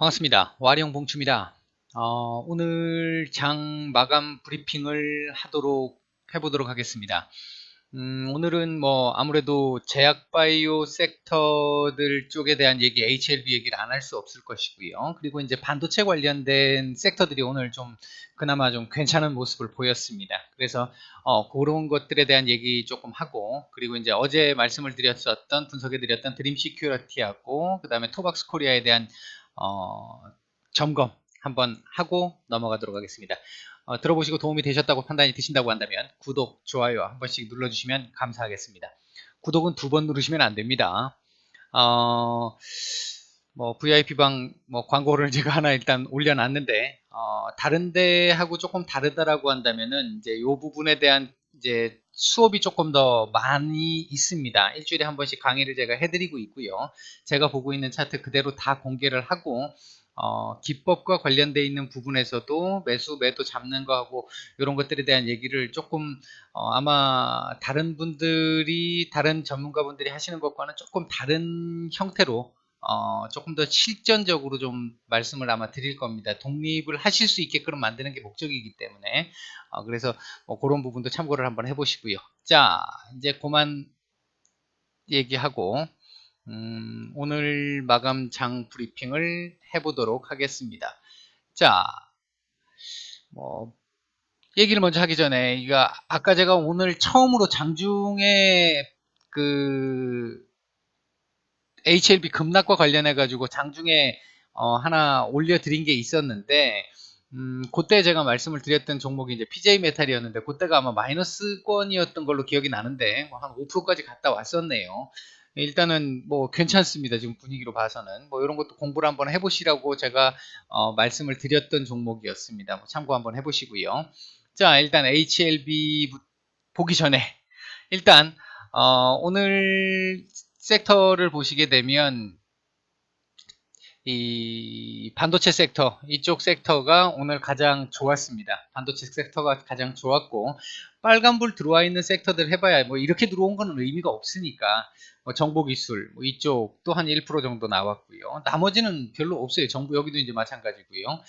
반갑습니다. 와령 봉추입니다. 어, 오늘 장 마감 브리핑을 하도록 해보도록 하겠습니다. 음, 오늘은 뭐 아무래도 제약바이오 섹터들 쪽에 대한 얘기, HLB 얘기를 안 할 수 없을 것이고요. 그리고 이제 반도체 관련된 섹터들이 오늘 좀 그나마 좀 괜찮은 모습을 보였습니다. 그래서 어, 그런 것들에 대한 얘기 조금 하고 그리고 이제 어제 말씀을 드렸었던 분석해 드렸던 드림 시큐리티하고 그 다음에 토박스 코리아에 대한 어, 점검 한번 하고 넘어가도록 하겠습니다. 어, 들어보시고 도움이 되셨다고 판단이 드신다고 한다면 구독, 좋아요 한 번씩 눌러주시면 감사하겠습니다. 구독은 두 번 누르시면 안 됩니다. 어, 뭐 VIP방 뭐 광고를 제가 하나 일단 올려놨는데 어, 다른 데하고 조금 다르다라고 한다면은 이제 이 부분에 대한 이제 수업이 조금 더 많이 있습니다. 일주일에 한 번씩 강의를 제가 해드리고 있고요. 제가 보고 있는 차트 그대로 다 공개를 하고 어, 기법과 관련되어 있는 부분에서도 매수 매도 잡는 거하고 이런 것들에 대한 얘기를 조금 어, 아마 다른 분들이 다른 전문가분들이 하시는 것과는 조금 다른 형태로 어, 조금 더 실전적으로 좀 말씀을 아마 드릴 겁니다. 독립을 하실 수 있게끔 만드는 게 목적이기 때문에 어, 그래서 뭐 그런 부분도 참고를 한번 해보시고요. 자 이제 그만 얘기하고 음, 오늘 마감 장 브리핑을 해보도록 하겠습니다. 자, 뭐 얘기를 먼저 하기 전에 이거 아까 제가 오늘 처음으로 장중에 그 HLB 급락과 관련해 가지고 장중에 어, 하나 올려드린 게 있었는데 음, 그때 제가 말씀을 드렸던 종목이 이제 PJ 메탈이었는데 그때가 아마 마이너스권이었던 걸로 기억이 나는데 뭐한 5%까지 갔다 왔었네요. 일단은 뭐 괜찮습니다. 지금 분위기로 봐서는 뭐 이런 것도 공부를 한번 해보시라고 제가 어, 말씀을 드렸던 종목이었습니다. 뭐 참고 한번 해보시고요. 자 일단 HLB 보기 전에 일단 어, 오늘 섹터를 보시게 되면 이 반도체 섹터 이쪽 섹터가 오늘 가장 좋았습니다. 반도체 섹터가 가장 좋았고 빨간불 들어와 있는 섹터들 해봐야 뭐 이렇게 들어온 거는 의미가 없으니까 뭐 정보기술 뭐 이쪽도 한1% 정도 나왔고요. 나머지는 별로 없어요. 정부 여기도 이제 마찬가지고요.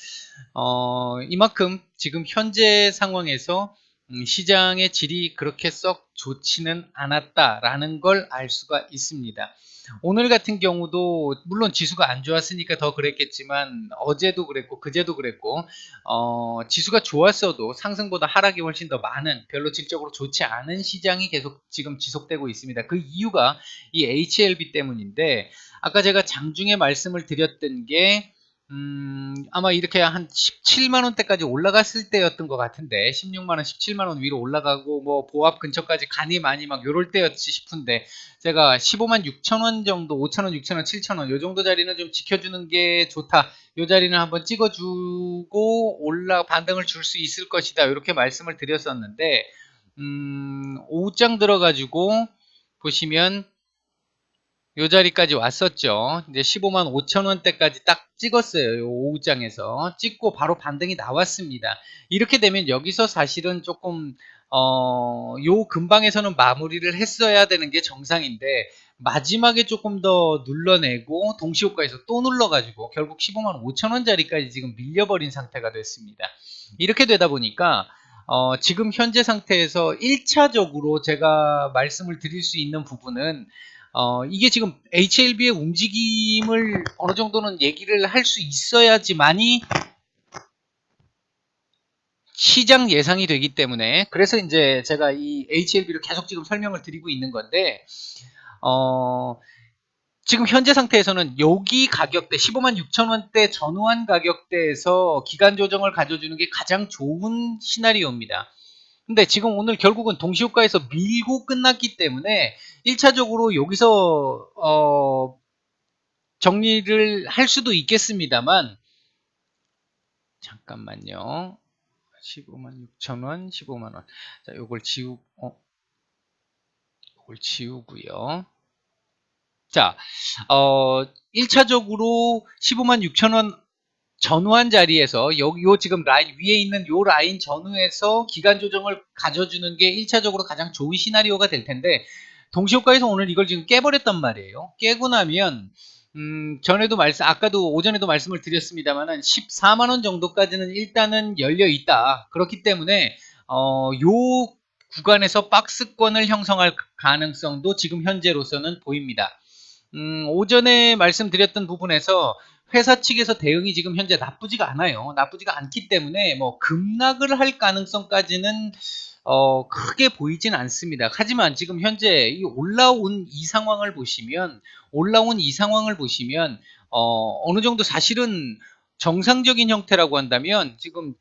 어, 이만큼 지금 현재 상황에서 음, 시장의 질이 그렇게 썩 좋지는 않았다라는 걸 알 수가 있습니다. 오늘 같은 경우도 물론 지수가 안 좋았으니까 더 그랬겠지만 어제도 그랬고 그제도 그랬고 어, 지수가 좋았어도 상승보다 하락이 훨씬 더 많은 별로 질적으로 좋지 않은 시장이 계속 지금 지속되고 있습니다. 그 이유가 이 HLB 때문인데 아까 제가 장중에 말씀을 드렸던 게 음, 아마 이렇게 한 17만원대까지 올라갔을 때였던 것 같은데, 16만원, 17만원 위로 올라가고, 뭐, 보합 근처까지 가니 많이 막 요럴 때였지 싶은데, 제가 15만 6천원 정도, 5천원, 6천원, 7천원, 요 정도 자리는 좀 지켜주는 게 좋다. 요 자리는 한번 찍어주고, 올라, 반등을 줄 수 있을 것이다. 이렇게 말씀을 드렸었는데, 음, 5장 들어가지고, 보시면, 요 자리까지 왔었죠. 이제 15만 5천 원대까지 딱 찍었어요. 요 오후장에서 찍고 바로 반등이 나왔습니다. 이렇게 되면 여기서 사실은 조금 어, 요 근방에서는 마무리를 했어야 되는 게 정상인데 마지막에 조금 더 눌러내고 동시효과에서 또 눌러가지고 결국 15만 5천 원짜리까지 지금 밀려버린 상태가 됐습니다. 이렇게 되다 보니까 어, 지금 현재 상태에서 1차적으로 제가 말씀을 드릴 수 있는 부분은 어, 이게 지금 HLB의 움직임을 어느 정도는 얘기를 할 수 있어야지만이 시장 예상이 되기 때문에 그래서 이제 제가 이 HLB를 계속 지금 설명을 드리고 있는 건데 어, 지금 현재 상태에서는 여기 가격대 15만 6천 원대 전후한 가격대에서 기간 조정을 가져주는 게 가장 좋은 시나리오입니다. 근데 지금 오늘 결국은 동시효과에서 밀고 끝났기 때문에 1차적으로 여기서 어 정리를 할 수도 있겠습니다만 잠깐만요. 15만 6천원, 15만원. 자, 요걸 지우, 어, 요걸 지우고요. 자, 어, 1차적으로 15만 6천원 전후한 자리에서 여기 요 지금 라인 위에 있는 요 라인 전후에서 기간 조정을 가져주는 게 1차적으로 가장 좋은 시나리오가 될 텐데 동시효과에서 오늘 이걸 지금 깨버렸단 말이에요. 깨고 나면 음, 전에도 말씀, 아까도 오전에도 말씀을 드렸습니다만은 14만 원 정도까지는 일단은 열려 있다. 그렇기 때문에 어, 요 구간에서 박스권을 형성할 가능성도 지금 현재로서는 보입니다. 음, 오전에 말씀드렸던 부분에서 회사 측에서 대응이 지금 현재 나쁘지가 않아요. 나쁘지가 않기 때문에 뭐 급락을 할 가능성까지는 어, 크게 보이진 않습니다. 하지만 지금 현재 이 올라온 이 상황을 보시면 올라온 이 상황을 보시면 어, 어느 정도 사실은 정상적인 형태라고 한다면 지금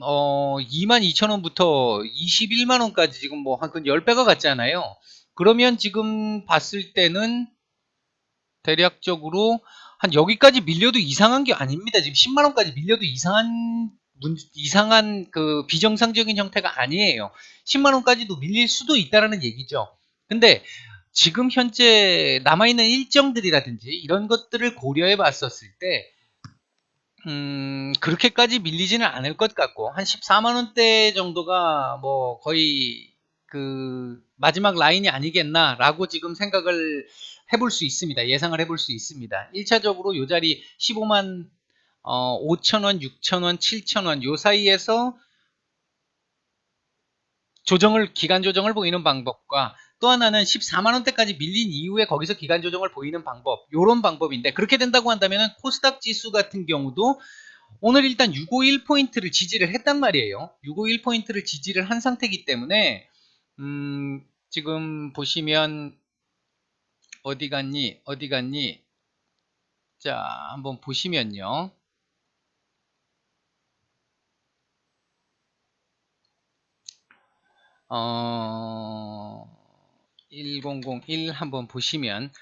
어, 22,000원부터 21만원까지 지금 뭐 한 10배가 갔잖아요. 그러면 지금 봤을 때는 대략적으로 한 여기까지 밀려도 이상한 게 아닙니다. 지금 10만 원까지 밀려도 이상한 문, 이상한 그 비정상적인 형태가 아니에요. 10만 원까지도 밀릴 수도 있다라는 얘기죠. 근데 지금 현재 남아 있는 일정들이라든지 이런 것들을 고려해 봤었을 때 음, 그렇게까지 밀리지는 않을 것 같고 한 14만 원대 정도가 뭐 거의 그 마지막 라인이 아니겠나라고 지금 생각을 해볼 수 있습니다. 예상을 해볼 수 있습니다. 1차적으로 요 자리 15만 어, 5천원, 6천원, 7천원 요 사이에서 조정을 기간 조정을 보이는 방법과 또 하나는 14만 원대까지 밀린 이후에 거기서 기간 조정을 보이는 방법 요런 방법인데 그렇게 된다고 한다면 코스닥 지수 같은 경우도 오늘 일단 651 포인트를 지지를 했단 말이에요 651 포인트를 지지를 한 상태이기 때문에 음, 지금 보시면 어디 갔니? 어디 갔니? 자 한번 보시면요. 어, 1001 한번 보시면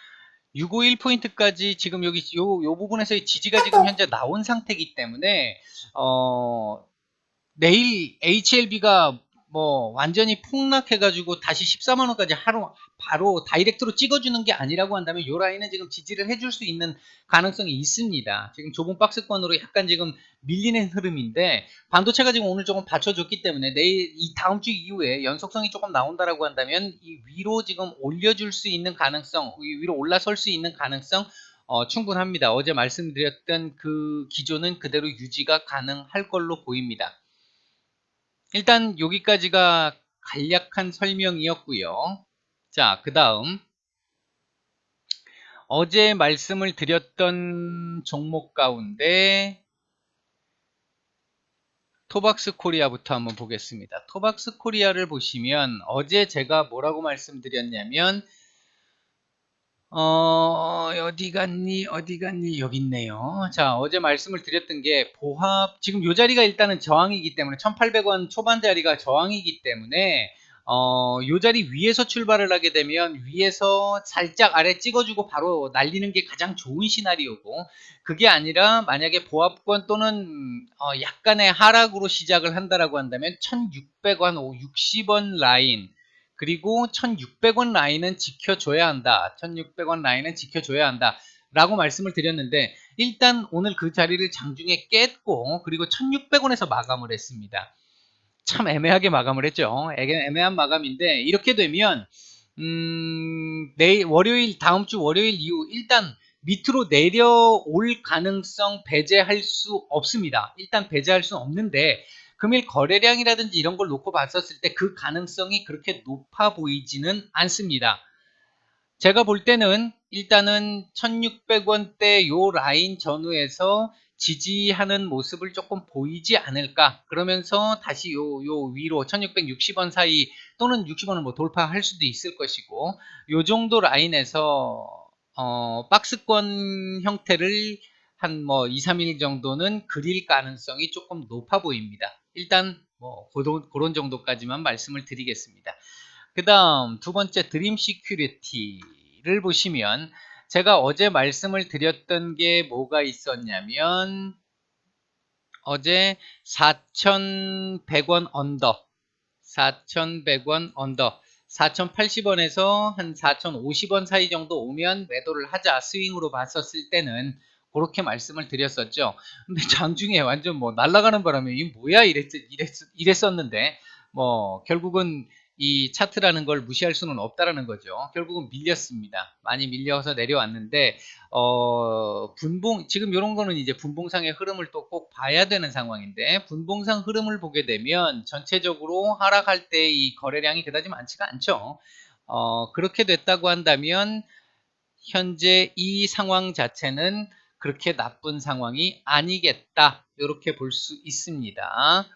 651 포인트까지 지금 여기 요, 요 부분에서의 지지가 지금 현재 나온 상태이기 때문에 어, 내일 HLB가 뭐 완전히 폭락해가지고 다시 14만 원까지 하루 바로 다이렉트로 찍어주는 게 아니라고 한다면 요 라인은 지금 지지를 해줄 수 있는 가능성이 있습니다. 지금 좁은 박스권으로 약간 지금 밀리는 흐름인데 반도체가 지금 오늘 조금 받쳐줬기 때문에 내일 이 다음 주 이후에 연속성이 조금 나온다라고 한다면 이 위로 지금 올려줄 수 있는 가능성 위로 올라설 수 있는 가능성 어, 충분합니다. 어제 말씀드렸던 그 기조는 그대로 유지가 가능할 걸로 보입니다. 일단 여기까지가 간략한 설명이었고요. 자, 그 다음 어제 말씀을 드렸던 종목 가운데 토박스 코리아부터 한번 보겠습니다. 토박스 코리아를 보시면 어제 제가 뭐라고 말씀드렸냐면 어, 어디 갔니? 어디 갔니? 여기 있네요. 자, 어제 말씀을 드렸던 게 보합, 지금 요 자리가 일단은 저항이기 때문에 1800원 초반 자리가 저항이기 때문에 어, 요 자리 위에서 출발을 하게 되면 위에서 살짝 아래 찍어주고 바로 날리는 게 가장 좋은 시나리오고 그게 아니라 만약에 보합권 또는 어, 약간의 하락으로 시작을 한다라고 한다면 1600원, 60원 라인 그리고 1600원 라인은 지켜줘야 한다. 1600원 라인은 지켜줘야 한다. 라고 말씀을 드렸는데 일단 오늘 그 자리를 장중에 깼고 그리고 1600원에서 마감을 했습니다. 참 애매하게 마감을 했죠. 애매한 마감인데 이렇게 되면 음, 내일 월요일 다음 주 월요일 이후 일단 밑으로 내려올 가능성 배제할 수 없습니다. 일단 배제할 수는 없는데 금일 거래량이라든지 이런 걸 놓고 봤었을 때 그 가능성이 그렇게 높아 보이지는 않습니다. 제가 볼 때는 일단은 1600원대 요 라인 전후에서 지지하는 모습을 조금 보이지 않을까 그러면서 다시 요, 요 위로 1660원 사이 또는 60원을 뭐 돌파할 수도 있을 것이고 요 정도 라인에서 어, 박스권 형태를 한 뭐 2, 3일 정도는 그릴 가능성이 조금 높아 보입니다. 일단 뭐 그런, 정도까지만 말씀을 드리겠습니다. 그 다음 두 번째 드림 시큐리티를 보시면 제가 어제 말씀을 드렸던 게 뭐가 있었냐면 어제 4,100원 언더 4,100원 언더 4,080원에서 한 4,050원 사이 정도 오면 매도를 하자 스윙으로 봤었을 때는 그렇게 말씀을 드렸었죠. 근데 장중에 완전 뭐 날아가는 바람에 이 뭐야 이랬, 이랬, 이랬었는데 뭐 결국은 이 차트라는 걸 무시할 수는 없다라는 거죠. 결국은 밀렸습니다. 많이 밀려서 내려왔는데 어, 분봉 지금 이런 거는 이제 분봉상의 흐름을 또 꼭 봐야 되는 상황인데 분봉상 흐름을 보게 되면 전체적으로 하락할 때 이 거래량이 그다지 많지가 않죠. 어, 그렇게 됐다고 한다면 현재 이 상황 자체는 그렇게 나쁜 상황이 아니겠다. 이렇게 볼 수 있습니다.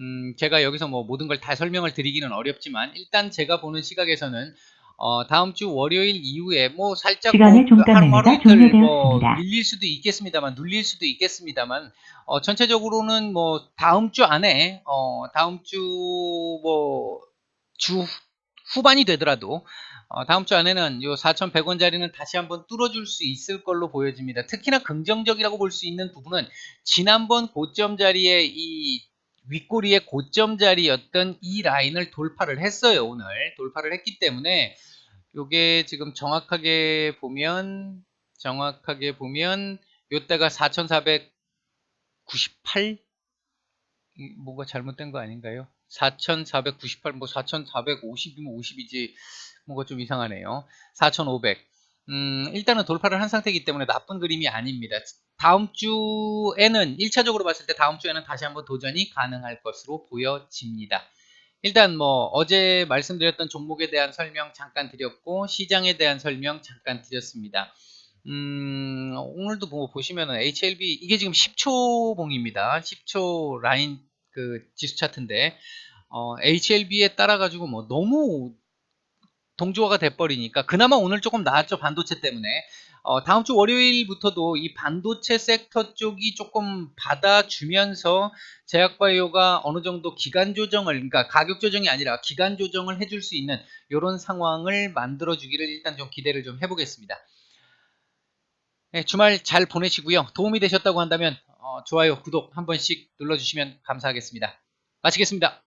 음, 제가 여기서 뭐 모든 걸 다 설명을 드리기는 어렵지만 일단 제가 보는 시각에서는 어, 다음 주 월요일 이후에 뭐 살짝 뭐 종가 하루 매매가 하루 이틀 뭐. 밀릴 수도 있겠습니다만 눌릴 수도 있겠습니다만 어, 전체적으로는 뭐 다음 주 안에 어, 다음 주뭐 주 후반이 되더라도 어, 다음 주 안에는 요 4,100원짜리는 다시 한번 뚫어줄 수 있을 걸로 보여집니다. 특히나 긍정적이라고 볼 수 있는 부분은 지난번 고점 자리에 이 윗꼬리의 고점 자리였던 이 라인을 돌파를 했어요. 오늘 돌파를 했기 때문에 요게 지금 정확하게 보면 정확하게 보면 요때가 4,498 뭐가 잘못된 거 아닌가요? 4,498, 뭐 4,450이면 50이지, 뭐가 좀 이상하네요. 4,500. 음, 일단은 돌파를 한 상태이기 때문에 나쁜 그림이 아닙니다. 다음 주에는, 1차적으로 봤을 때 다음 주에는 다시 한번 도전이 가능할 것으로 보여집니다. 일단 뭐 어제 말씀드렸던 종목에 대한 설명 잠깐 드렸고 시장에 대한 설명 잠깐 드렸습니다. 음, 오늘도 뭐 보시면은 HLB 이게 지금 10초 봉입니다. 10초 라인 그 지수 차트인데 어, HLB에 따라 가지고 뭐 너무 동조화가 돼버리니까 그나마 오늘 조금 나았죠 반도체 때문에 어, 다음 주 월요일부터도 이 반도체 섹터 쪽이 조금 받아주면서 제약바이오가 어느 정도 기간 조정을 그러니까 가격 조정이 아니라 기간 조정을 해줄 수 있는 이런 상황을 만들어 주기를 일단 좀 기대를 좀 해보겠습니다. 네, 주말 잘 보내시고요. 도움이 되셨다고 한다면 어, 좋아요, 구독 한 번씩 눌러주시면 감사하겠습니다. 마치겠습니다.